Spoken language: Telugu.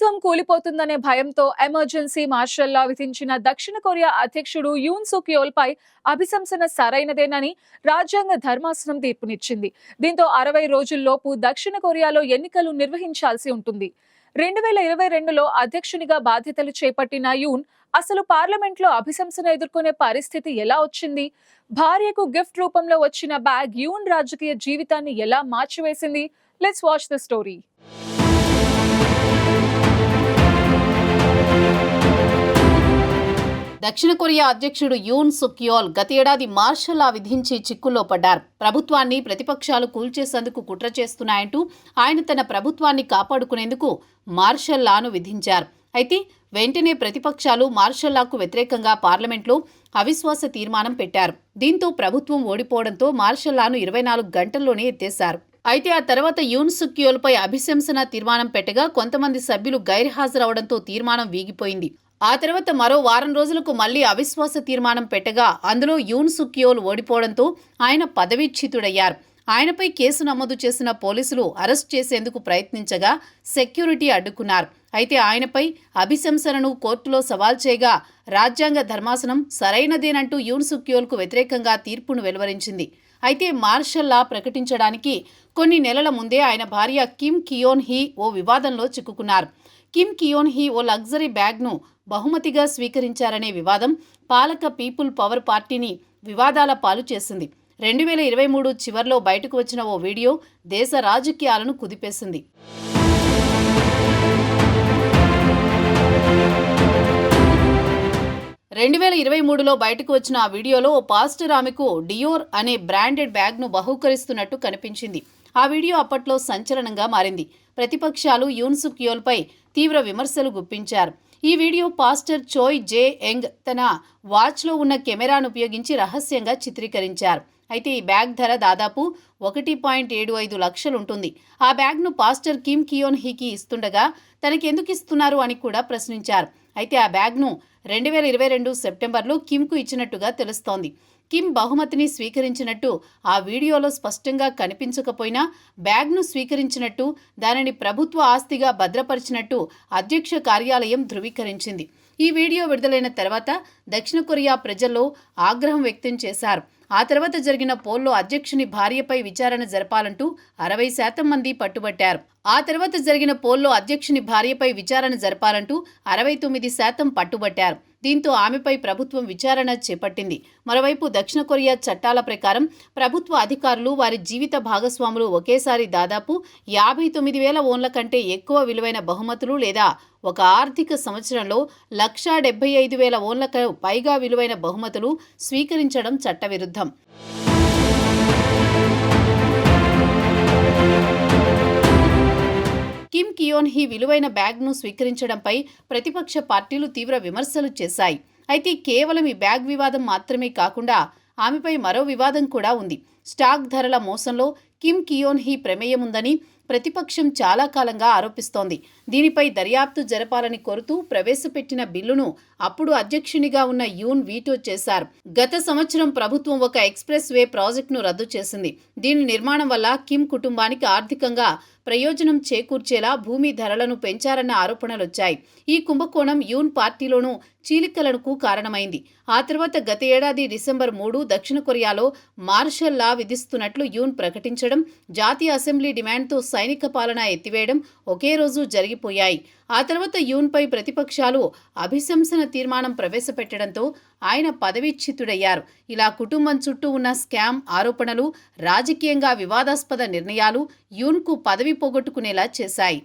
ప్రభుత్వం కూలిపోతుందనే భయంతో ఎమర్జెన్సీ మార్షల్ లా విధించిన దక్షిణ కొరియా అధ్యక్షుడు యూన్ సుక్ యోల్ పై అభిశంసన సరైనదేనని రాజ్యాంగ ధర్మాసనం తీర్పునిచ్చింది. దీంతో అరవై రోజుల్లోపు దక్షిణ కొరియాలో ఎన్నికలు నిర్వహించాల్సి ఉంటుంది. రెండు వేల ఇరవై రెండులో అధ్యక్షునిగా బాధ్యతలు చేపట్టిన యూన్ అసలు పార్లమెంట్లో అభిశంసన ఎదుర్కొనే పరిస్థితి ఎలా వచ్చింది? భార్యకు గిఫ్ట్ రూపంలో వచ్చిన బ్యాగ్ యూన్ రాజకీయ జీవితాన్ని ఎలా మార్చివేసింది? లెట్స్ వాచ్ ద స్టోరీ దక్షిణ కొరియా అధ్యక్షుడు యూన్ సుక్యోల్ గత ఏడాది మార్షల్ లా విధించి చిక్కుల్లో పడ్డారు. ప్రభుత్వాన్ని ప్రతిపక్షాలు కూల్చేసేందుకు కుట్ర చేస్తున్నాయంటూ ఆయన తన ప్రభుత్వాన్ని కాపాడుకునేందుకు మార్షల్ లాను విధించారు. అయితే వెంటనే ప్రతిపక్షాలు మార్షల్ లాకు వ్యతిరేకంగా పార్లమెంట్లో అవిశ్వాస తీర్మానం పెట్టారు. దీంతో ప్రభుత్వం ఓడిపోవడంతో మార్షల్ లాను ఇరవై నాలుగు గంటల్లోనే ఎత్తేశారు. అయితే ఆ తర్వాత యూన్ సుక్యోల్పై అభిశంసన తీర్మానం పెట్టగా కొంతమంది సభ్యులు గైర్హాజరవడంతో తీర్మానం వీగిపోయింది. ఆ తర్వాత మరో వారం రోజులకు మళ్ళీ అవిశ్వాస తీర్మానం పెట్టగా అందులో యూన్ సుక్యోల్ ఓడిపోవడంతో ఆయన పదవీచ్యుతుడయ్యారు. ఆయనపై కేసు నమోదు చేసిన పోలీసులు అరెస్ట్ చేసేందుకు ప్రయత్నించగా సెక్యూరిటీ అడ్డుకున్నారు. అయితే ఆయనపై అభిశంసనను కోర్టులో సవాల్ చేయగా రాజ్యాంగ ధర్మాసనం సరైనదేనంటూ యూన్ సుక్యోల్కు వ్యతిరేకంగా తీర్పును వెలువరించింది. అయితే మార్షల్ లా ప్రకటించడానికి కొన్ని నెలల ముందే ఆయన భార్య కిమ్ కియోన్ హీ ఓ వివాదంలో చిక్కుకున్నారు. కిమ్ కియోన్ హీ ఓ లగ్జరీ బ్యాగ్ను బహుమతిగా స్వీకరించారనే వివాదం పాలక పీపుల్ పవర్ పార్టీని వివాదాల పాలు చేసింది. రెండు వేల ఇరవై మూడు చివర్లో బయటకు వచ్చిన ఓ వీడియో దేశ రాజకీయాలను కుదిపేసింది. రెండు వేల ఇరవై మూడులో బయటకు వచ్చిన ఆ వీడియోలో ఓ పాస్టర్ ఆమెకు డియోర్ అనే బ్రాండెడ్ బ్యాగ్ను బహూకరిస్తున్నట్టు కనిపించింది. ఆ వీడియో అప్పట్లో సంచలనంగా మారింది. ప్రతిపక్షాలు యూన్సుక్ యోల్పై తీవ్ర విమర్శలు గుప్పించారు. ఈ video pastor Choi Jae Young తన వాచ్లో ఉన్న కెమెరాను ఉపయోగించి రహస్యంగా చిత్రీకరించారు. అయితే ఈ బ్యాగ్ ధర దాదాపు ఒకటి పాయింట్ ఏడు ఐదు లక్షలుంటుంది. ఆ బ్యాగ్ను పాస్టర్ కిమ్ కియోన్ హీకి ఇస్తుండగా తనకెందుకు ఇస్తున్నారు అని కూడా ప్రశ్నించారు. అయితే ఆ బ్యాగ్ను రెండు వేల ఇరవై రెండు సెప్టెంబర్లో కిమ్కు ఇచ్చినట్టుగా తెలుస్తోంది. కిమ్ బహుమతిని స్వీకరించినట్టు ఆ వీడియోలో స్పష్టంగా కనిపించకపోయినా బ్యాగ్ను స్వీకరించినట్టు దానిని ప్రభుత్వ ఆస్తిగా భద్రపరిచినట్టు అధ్యక్ష కార్యాలయం ధృవీకరించింది. ఈ వీడియో విడుదలైన తర్వాత దక్షిణ కొరియా ప్రజల్లో ఆగ్రహం వ్యక్తం చేశారు. ఆ తర్వాత జరిగిన పోల్లో అధ్యక్షుని భార్యపై విచారణ జరపాలంటూ అరవై శాతం మంది పట్టుబట్టారు. ఆ తర్వాత జరిగిన పోల్లో అధ్యక్షుని భార్యపై విచారణ జరపాలంటూ అరవై తొమ్మిది శాతం పట్టుబట్టారు. దీంతో ఆమెపై ప్రభుత్వం విచారణ చేపట్టింది. మరోవైపు దక్షిణ కొరియా చట్టాల ప్రకారం ప్రభుత్వ అధికారులు వారి జీవిత భాగస్వాములు ఒకేసారి దాదాపు యాభై తొమ్మిది వేల ఓన్ల కంటే ఎక్కువ విలువైన బహుమతులు లేదా ఒక ఆర్థిక సంవత్సరంలో లక్షా డెబ్బై ఐదు వేల ఓన్లకు పైగా విలువైన బహుమతులు స్వీకరించడం చట్టవిరుద్ధం. కిమ్ కియోన్ హీ విలువైన బ్యాగ్ను స్వీకరించడంపై ప్రతిపక్ష పార్టీలు తీవ్ర విమర్శలు చేశాయి. అయితే కేవలం ఈ బ్యాగ్ వివాదం మాత్రమే కాకుండా ఆమెపై మరో వివాదం కూడా ఉంది. స్టాక్ ధరల మోసంలో కిమ్ కియోన్ హీ ప్రమేయం ఉందని ప్రతిపక్షం చాలా కాలంగా ఆరోపిస్తోంది. దీనిపై దర్యాప్తు జరపాలని కోరుతూ ప్రవేశపెట్టిన బిల్లును అప్పుడు అధ్యక్షునిగా ఉన్న యూన్ వీటో చేశారు. గత సంవత్సరం ప్రభుత్వం ఒక ఎక్స్ప్రెస్ వే ప్రాజెక్టును రద్దు చేసింది. దీని నిర్మాణం వల్ల కిమ్ కుటుంబానికి ఆర్థికంగా ప్రయోజనం చేకూర్చేలా భూమి ధరలను పెంచారన్న ఆరోపణలొచ్చాయి. ఈ కుంభకోణం యూన్ పార్టీలోనూ చీలికలకు కారణమైంది. ఆ తర్వాత గత ఏడాది డిసెంబర్ మూడు దక్షిణ కొరియాలో మార్షల్ లా విధిస్తున్నట్లు యూన్ ప్రకటించడం జాతీయ అసెంబ్లీ డిమాండ్తో సైనిక పాలన ఎత్తివేయడం ఒకే రోజు జరిగిపోయాయి. ఆ తర్వాత యూన్పై ప్రతిపక్షాలు అభిశంసన తీర్మానం ప్రవేశపెట్టడంతో ఆయన పదవీచ్యుతుడయ్యారు. ఇలా కుటుంబం చుట్టూ ఉన్న స్కామ్ ఆరోపణలు రాజకీయంగా వివాదాస్పద నిర్ణయాలు యూన్కు పదవి పోగొట్టుకునేలా చేశాయి.